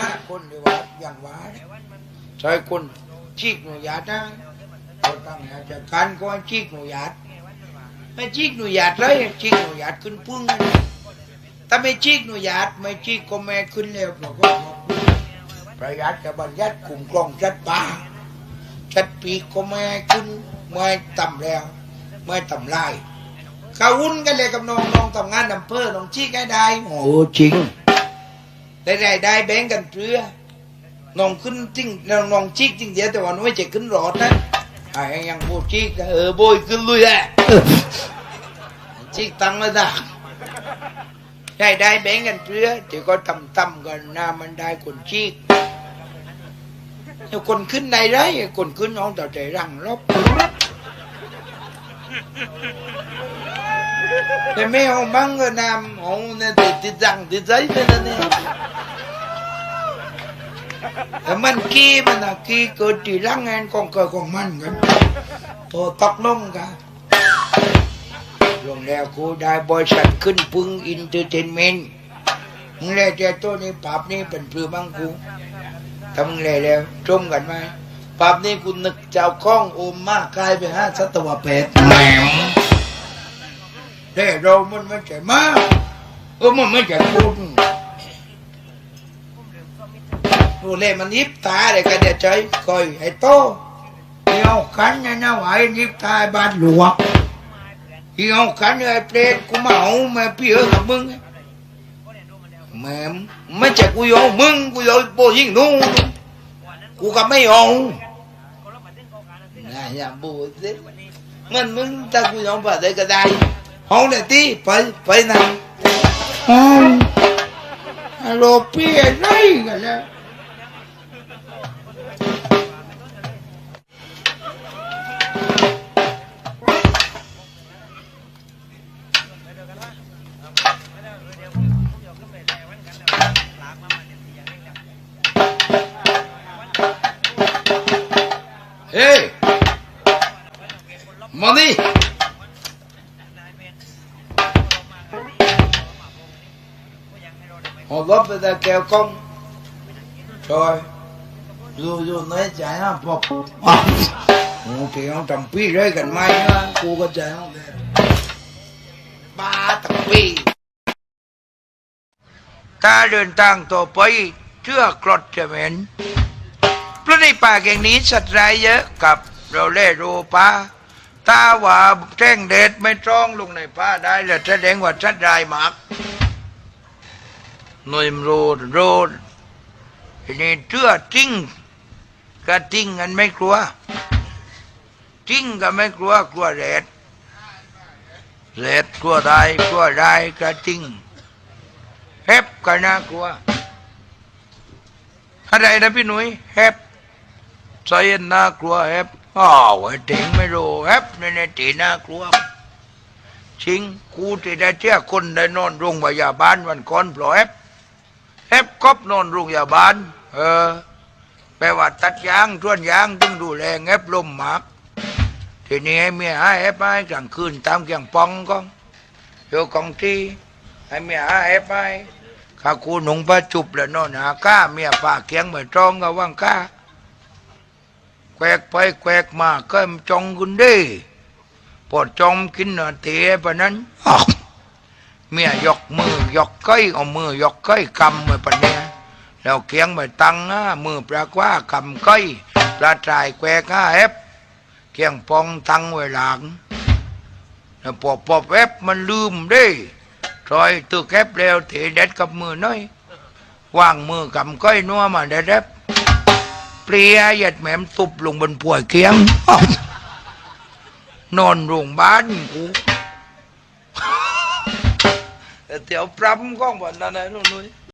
ห้าคนดีว่าอย่างว่าใช่คนชีกหนูหยาดนะเราตั้งหาจัดการก็ชีกหนูหยาดไม่ชีกหนูหยาดเลยชีกหนูหยาดขึ้นพึ่งถ้าไม่ชีกหนูหยาดไม่ชีกก็ไม่ขึ้นแล้วเราก็ประหยัดจะบัญญัติกลุ่มกล้องจัดป่าจัดปีกก็ไม่ขึ้นไม่ต่ำแล้ว ไม่ต่ำลายเขาวุ่นกันเลยกับน้องน้องทำงานอำเภอน้องชี้กันได้โอ้จริง ได้ได้ได้แบ่งกันเพื่อน้องขึ้นจริงน้องน้องชี้จริงเดียวแต่ว่าน้อยจะขึ้นรอดนะไอ้ยังโบชี้ก็เออโบยขึ้นลุยแหละชี้ตังเลยจ้ะได้ได้แบ่งกันเพื่อเดี๋ยวก็ตำตำกันหน้ามันได้คนชี้แต่คนขึ้นได้ไรคนขึ้นน้องต่อใจรังลบแต่ไม่เอาบังก็นำเอาเนี่ยติดติดจังติดใจเลยนะเนี่ย แต่มันกี้มันอะกี้เกิดที่รังงานของเกิดของมันกันโตตกลงกันลงแล้วกูได้บริษัทขึ้นพึ่งอินเตอร์เทนเมนต์มึงเลแต่ตัวนี้ปราบนี่เป็นเพื่อบังกูทำมึงเลแล้วจมกันไหมปราบนี่กูนึกเจ้าข้องโอมมากกลายไปห้าสัตวแปดแหมแต่เรามันไม่ใช่มากเออมันไม่ใช่คุณ ดูเลยมันยิบตาเลยก็จะใจคอยไอ้โตเหี่ยวขันเนี่ยนะไหวยิบตาบ้านหลวงเหี่ยวขันเนี่ยไอ้เปรตกูมาเอาม่พี่เอ๋กับมึงแม่ไม่ใช่กูยอมมึงกูยอมโบยิงนู่นกูก็ไม่เอาน่าอย่าบูดสิมันมึงถ้ากูยอมไปได้ก็ได้ห้องเนี่ยที่ไปไปไหนห้องฮัลโหลพี่อะไรกันแล้ว Họ lóp về ta kêu công Rồi Dù dù nói chạy nó bọc Ồ kì ông trầm pi rơi gần mai á Cô có chạy không ba tập pi ถ้าเดินทางต่อไปเชื่อกรดจะเหม็นเพราะในป่าแห่งนี้สัตว์ร้ายเยอะกับเราเล่รูปาถ้าว่าแจ้งเดชไม่ตรองลงในป่าได้แล้วแสดงว่าสัตว์ร้ายมาก หน่วยโรดโรดนี้เชื่อจริงก็จริงกันไม่กลัวจริงก็ไม่กลัวกลัวแรดแรดกลัวได้กลัวได้ก็จริงแฮบก็น่ากลัวอะไรนะพี่หนุ่ยแฮบใจเย็นน่ากลัวแฮบอ้าวเด็กไม่รู้แฮบในในตีน่ากลัวชิงกูที่ได้เจ้าคนได้นอนโรงพยาบาลวันก่อนปล่อยแฮบ เฮ็บกบนอนโรงพยาบาล เออ แปลว่าตัดยางท่วนยางต้องดูแลเฮ็บลมหมากทีนี้ให้เมียหาเฮ็บให้กลางคืนตามเกียงปองก็อยู่กองที่ให้เมียหาเฮ็บให้ข้ากูหนุ่งผ้าจุบแล้วนอนหาก้าเมียป่าเกียงไม่ตรองก็ว่างก้าแควกไปแควกมาก็จองกุนเด้พอจอมกินเนื้อเตะปะนั้นอ้าว เมียยกมือยกก้อยเอามือยกก้อยกำไว้ปะเนี่ยแล้วเคียงไปตั้งนะมือปลากว่ากำก้อยปลาตายแควก้าเอฟเคียงปองตั้งไว้หลังแล้วปอบปอบเอฟมันลืมด้ทอยตึกแอฟแล้วเถเด็ดกับมือน้อยวางมือกำก้อยนัวมาเด็ดเอฟเปลียหยัดแหมมตุบลงบนป่วยเคียงนอนโรงพยาบาลกู เดี๋ยวปรำก้อ